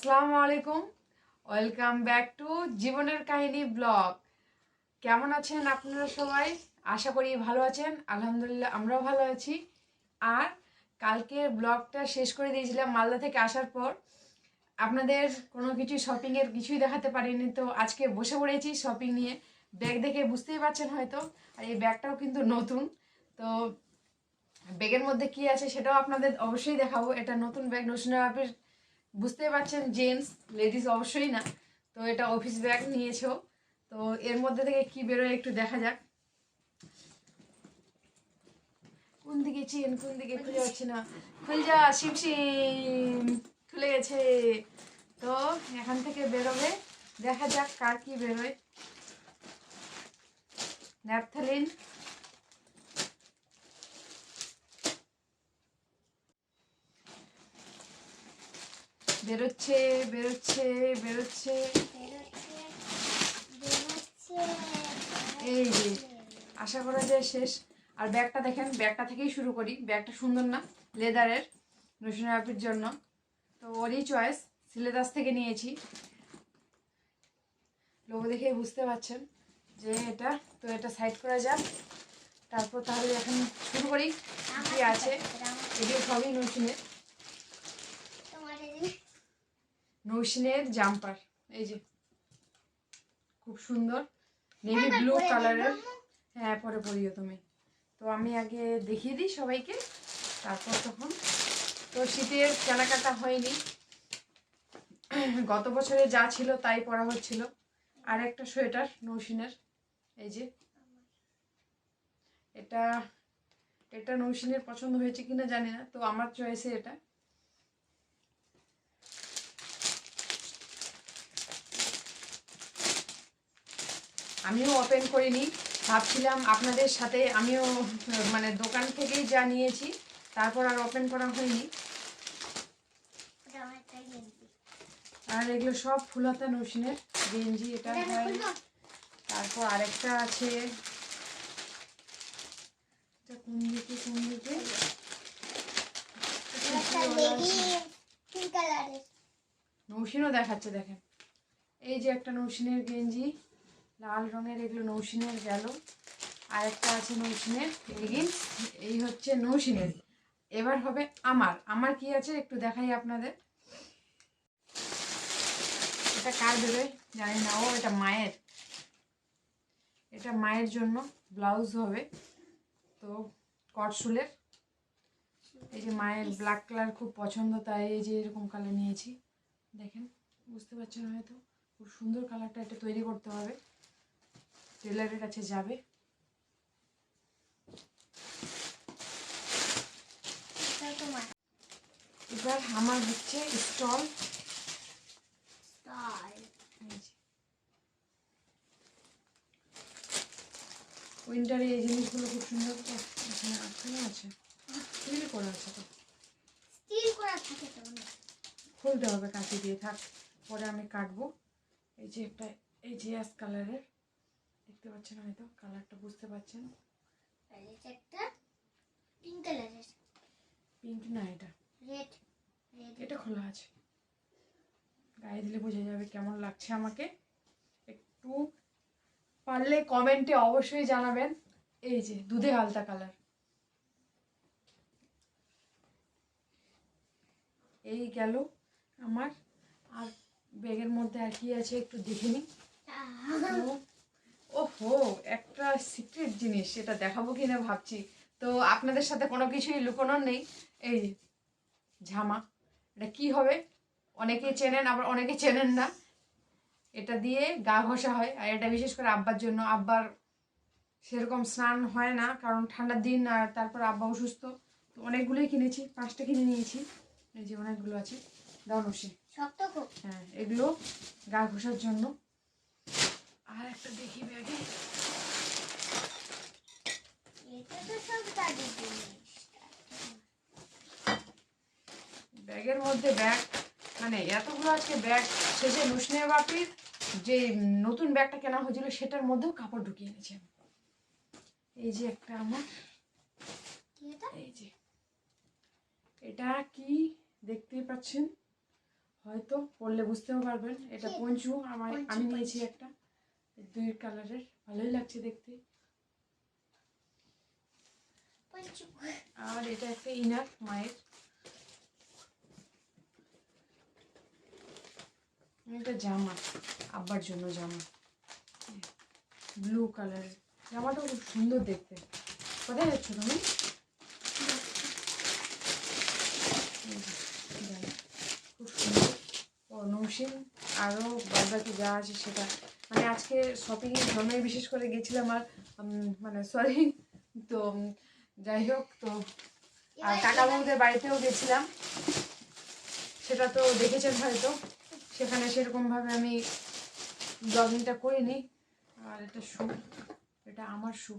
আসসালামু আলাইকুম। Welcome back to জীবনের কাহিনী ব্লগ কেমন আছেন আপনারা সবাই? আশা করি ভালো আছেন। আলহামদুলিল্লাহ আমরাও ভালো আছি। আর কালকের ব্লগটা শেষ করে দিয়েছিলাম মালদা থেকে আসার পর। আপনাদের কোনো কিছু শপিংয়ের কিছুই দেখাতে পারিনি, তো আজকে বসে পড়েছি শপিং নিয়ে। ব্যাগ দেখে বুঝতেই পারছেন হয়তো, আর এই ব্যাগটাও কিন্তু নতুন। তো ব্যাগের মধ্যে কি আছে সেটাও আপনাদের অবশ্যই দেখাবো। এটা নতুন ব্যাগ নসুনা বুঝতেই পারছেন জেন্টস লেডিস অবশ্যই না। তো এটা অফিস ব্যাগ নিয়েছো। তো এর মধ্যে থেকে কি বেরোয় একটু দেখা যাক। কোন দিকে চেন, কোন দিকে খুলে যাচ্ছে না। খুলে যা, শিম শিম, খুলে গেছে। তো এখান থেকে বেরোবে। দেখা যাক কার কি বেরোয়। ন্যাপথালিন বেরোচ্ছে বেরোচ্ছে বেরোচ্ছে। এই যে আশা করা যায় শেষ। আর ব্যাগটা দেখেন ব্যাগটা থেকেই শুরু করি। ব্যাগটা সুন্দর না লেদারের রসুনের আপির জন্য। তো ওরই চয়েস সিলেদাস থেকে নিয়েছি। লোগো দেখে বুঝতে পারছেন যে এটা তো এটা সাইড করা যাক। তারপর তাহলে এখন শুরু করি। কি আছে? এগুলো সবই নতুনের। নৌসিনের জাম্পার এই যে। খুব সুন্দর। নেভি ব্লু কালারের। হ্যাঁ পরে পরিও তুমি। তো আমি আগে দেখিয়ে দিই সবাইকে। তারপর তখন তো শীতের কেনাকাটা হয়নি। গত বছরে যা ছিল তাই পরা হচ্ছিল। আর একটা সোয়েটার নৌসিনের এই যে। এটা এটা নৌসিনের পছন্দ হয়েছে কিনা জানি না তো আমার চয়েসে এটা। আমিও ওপেন করিনি। ভাবছিলাম আপনাদের সাথে আমিও মানে দোকান থেকেই যা নিয়েছি তারপর আর ওপেন করা হয়নি। আর এগুলো সব ফুলাতা নৌসিনের গেঞ্জি এটা হয়। তারপর আরেকটা আছে। কোন দিকে কোন দিকে? নৌসিনও দেখাচ্ছে দেখেন। এই যে একটা নৌসিনের গেঞ্জি। লাল রঙের, এগুলো নৌসিনের গেল। আর একটা আছে নৌসিনের লেগিংস এই হচ্ছে নৌসিনের। এবার হবে আমার। আমার কি আছে একটু দেখাই আপনাদের। এটা কার দেবে? জানি না। ও, এটা মায়ের। এটা মায়ের জন্য ব্লাউজ হবে। তো কটসুলের। এই যে মায়ের ব্ল্যাক কালার খুব পছন্দ, তাই এই যে এরকম কালার নিয়েছি। দেখেন, বুঝতে পারছেন হয়তো? খুব সুন্দর কালারটা এটা তৈরি করতে হবে। টেলারের কাছে যাবে। এবার আমার হচ্ছে স্টল। উইন্টারে এই জিনিসগুলো খুব সুন্দর। তো এখানে আটকানো আছে। তৈরি করা আছে তো। খুলতে হবে কাঁচি দিয়ে। থাক পরে আমি কাটবো। এই যে একটা এই যে অ্যাশ কালারের। দেখতে পাচ্ছেন হয়তো কালারটা বুঝতে পারছেন পিঙ্ক না এটা? এটা খোলা আছে। গায়ে দিলে বোঝা যাবে কেমন লাগছে আমাকে। একটু পারলে কমেন্টে অবশ্যই জানাবেন। এই যে দুধে হালতা কালার এই গেল আমার। আর ব্যাগের মধ্যে আর কি আছে একটু দেখে নিই। ওহো একটা সিক্রেট জিনিস সেটা দেখাবো কিনা ভাবছি। তো আপনাদের সাথে কোনো কিছুই লুকোনোর নেই। এই ঝামা এটা কি হবে? অনেকে চেনেন আবার অনেকে চেনেন না। এটা দিয়ে গা ঘষা হয় আর এটা বিশেষ করে আব্বার জন্য। আব্বার সেরকম স্নান হয় না কারণ ঠান্ডার দিন আর তারপর আব্বা অসুস্থ। তো অনেকগুলোই কিনেছি পাঁচটা কিনে নিয়েছি। এই যে অনেকগুলো আছে। দাও নসি হ্যাঁ এগুলো গা ঘষার জন্য। আর একটা দেখি ব্যাগে ব্যাগের মধ্যে ব্যাগ মানে এতগুলো আজকে ব্যাগ শেষে নুসনে বাপির যে নতুন ব্যাগটা কেনা হয়েছিল সেটার মধ্যেও কাপড় ঢুকিয়ে এনেছি। আমি এই যে একটা আমার। এই যে। এটা কি দেখতেই পাচ্ছেন? হয়তো পরলে বুঝতেও পারবেন। এটা পঞ্চু আমার আমি নিয়েছি একটা। দুই কালারের ভালোই লাগছে দেখতে। আর এটা একটা ইনার মায়ের। এটা জামা আব্বার জন্য জামা। ব্লু কালারের জামাটা খুব সুন্দর দেখতে। কোথায় যাচ্ছ তুমি। খুব সুন্দর। ও নৌসিন আরও বাদবাকি যা আছে সেটা। মানে আজকে শপিংয়ের জন্যই বিশেষ করে গেছিলাম আর মানে সরি তো যাই হোক তো আর কাকা বাবুদের বাড়িতেও গেছিলাম। সেটা তো দেখেছেন হয়তো। সেখানে সেরকমভাবে আমি ব্লগিংটা করিনি। আর এটা শু এটা আমার শু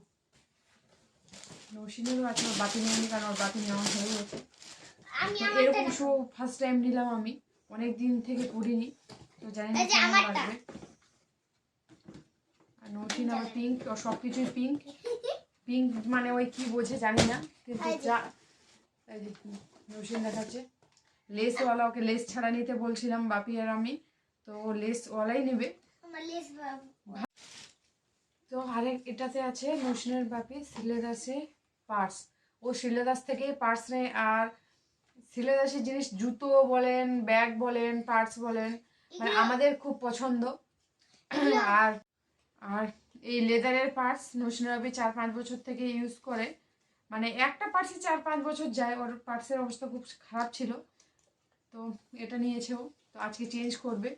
নৌসিনেরও আছে আমার বাতি নেয়নি কারণ আমার বাতি নেওয়া হয়ে গেছে। এরকম শু ফার্স্ট টাইম নিলাম আমি। অনেক দিন থেকে পরিনি তো জানি না কেমন আমারটা। লাগবে আর পিঙ্ক ও সব কিছুই পিঙ্ক পিঙ্ক মানে ওই কি বোঝে জানি না কিন্তু যা নৌসিন দেখাচ্ছে। লেসওয়ালা ওকে লেস ছাড়া নিতে বলছিলাম বাপি আর আমি। তো ও লেসওয়ালাই নেবে। তো আরেক এটাতে আছে নৌসিনের বাপি সিলেদাসে পার্স ও সিলেদাস থেকে পার্স নেয় আর সিলেদাসের জিনিস জুতো বলেন ব্যাগ বলেন পার্স বলেন মানে আমাদের খুব পছন্দ। আর আর এই লেদারের পার্টস নৌসিনাবি চার পাঁচ বছর থেকে ইউজ করে। মানে একটা পার্টসই চার পাঁচ বছর যায় ওর পার্টসের অবস্থা খুব খারাপ ছিল। তো এটা নিয়েছে ও তো আজকে চেঞ্জ করবে।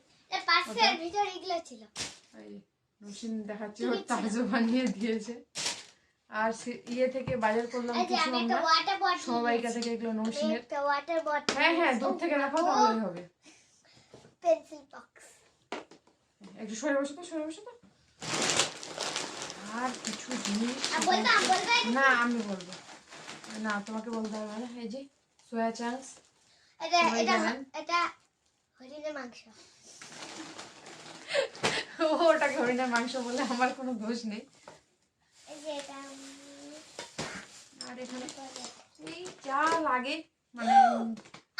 নৌসিন দেখাচ্ছে ওর তাজও বানিয়ে দিয়েছে। আর ইয়ে থেকে বাজার করলাম এই যে কিছু আমরা। এগুলো নৌসিনের হ্যাঁ হ্যাঁ দূর থেকে রাখো তাহলেই হবে। পেন্সিল বক্স একটু সরে বসো তো সরে বসো তো। আর কিছু জিনিস না আমি বলব। না তোমাকে বলতে হবে না। এই যে সোয়া চাংস ওটাকে হরিণের মাংস বলে আমার কোনো দোষ নেই। এটা আর এখানে এই যা লাগে মানে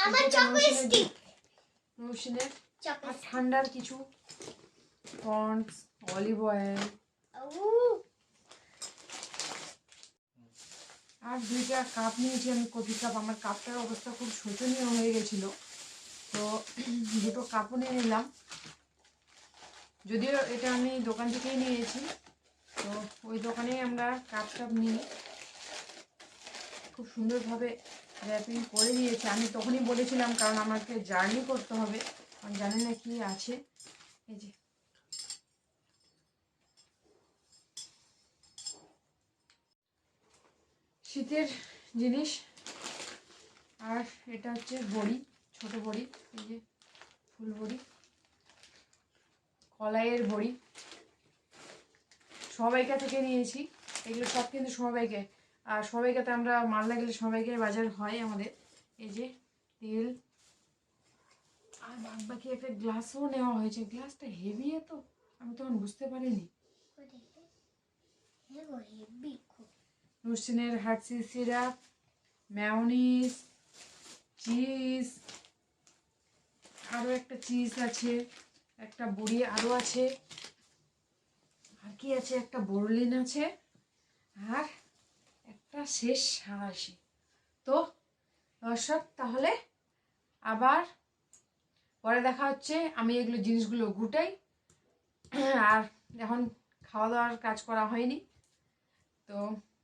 আমার চকলেট স্টিক নৌসিনের ঠান্ডার কিছু পন্ডস অলিভ অয়েল আর দুইটা কাপ নিয়েছি আমি, কফি কাপ আমার কাপটার অবস্থা খুব শোচনীয় হয়ে গেছিল। তো দুটো কাপও নিয়ে নিলাম। যদিও এটা আমি দোকান থেকেই নিয়েছি, তো ওই দোকানেই আমরা কাপ টাপ নিই। খুব সুন্দরভাবে র্যাপিং করে দিয়েছে আমি তখনই বলেছিলাম, কারণ আমাকে জার্নি করতে হবে। আমি জানি না কি আছে। এই যে শীতের জিনিস। আর এটা হচ্ছে বড়ি, ছোট বড়ি, এই যে ফুল বড়ি কলাইয়ের বড়ি। সবাইকা থেকে নিয়েছি, এগুলো সব কিন্তু সবাইকে। আর সবাইকাতে আমরা মালদা গেলে সবাইকে বাজার হয় আমাদের। এই যে তেল। আর বাদ বাকি একটা গ্লাসও নেওয়া হয়েছে। গ্লাসটা হেভি এত আমি তখন বুঝতে পারিনি। খুব নুরসিনের হার্সি সিরাপ, ম্যাওনিস, চিজ, আরও একটা চিজ আছে, একটা বড়ি আরও আছে, আর কি আছে? একটা বরলিন আছে, আর একটা শেষ সাঁড়াশি তো দর্শক, তাহলে আবার পরে দেখা হচ্ছে। আমি এগুলো জিনিসগুলো গুটাই আর এখন খাওয়া দাওয়ার কাজ করা হয়নি। তো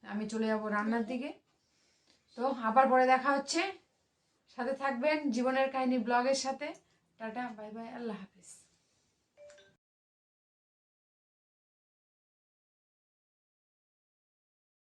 আমি চলে যাব রান্নার দিকে। তো আবার পরে দেখা হচ্ছে। সাথে থাকবেন জীবনের কাহিনী ব্লগের সাথে। টাটা বাই বাই আল্লাহ হাফিজ।